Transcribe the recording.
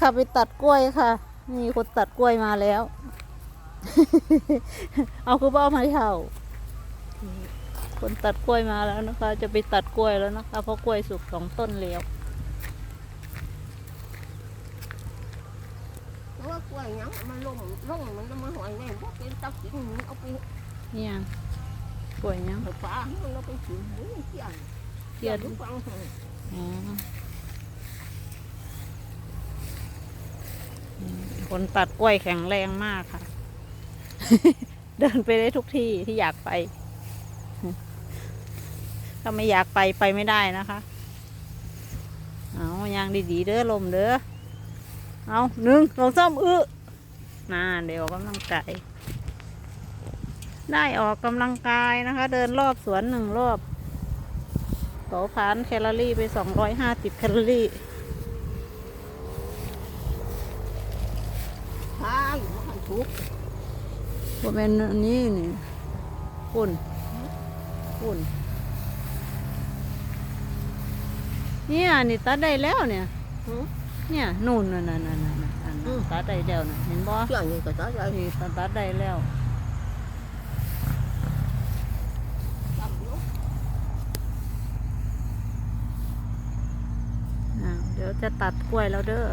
ค่ะไปตัดกล้วยค่ะ มีคนตัดกล้วยมาแล้ว เอาคือว่าเอามาเท่าคนตัดกล้วยมาแล้วนะคะ จะไปตัดกล้วยแล้วนะคะ เพราะกล้วยสุกสองต้นแล้วเพราะว่ากล้วยหยังมันลงลงมันมาหอยแม่พวกเป็นตับกินเอาไปเนี่ยกล้วยยังให้ปลาให้มันเอาไปกินหมูเที่ยงเทียดทุกฟังให้อ๋อ คนตัดกล้วยแข็งแรงมากค่ะ เดินไปได้ทุกที่ที่อยากไป ถ้าไม่อยากไปไปไม่ได้นะคะ เอายางดีๆเด้อลมเด้อ เอาหนึ่งสองสามอึน่าเดี๋ยวออกกำลังกายได้ออกกำลังกายนะคะ เดินรอบสวนหนึ่งรอบเผาผลาญแคลอรี่ไปสองร้อยห้าสิบแคลอรี่ ใช่ ว่าหันทุกว่าเป็นอันนี้นี่ปุ่นปุ่นเนี่ยนี่ตัดได้แล้วเนี่ยเนี่ยนู่นน่ะน่ะน่ะน่ะน่ะอันนั้นตัดได้แล้วน่ะเห็นบ่เที่ยงนี่ก็จะได้นี่ตัดตัดได้แล้วตับเนาะอ่าเดี๋ยวจะตัดกล้วยแล้วเด้อ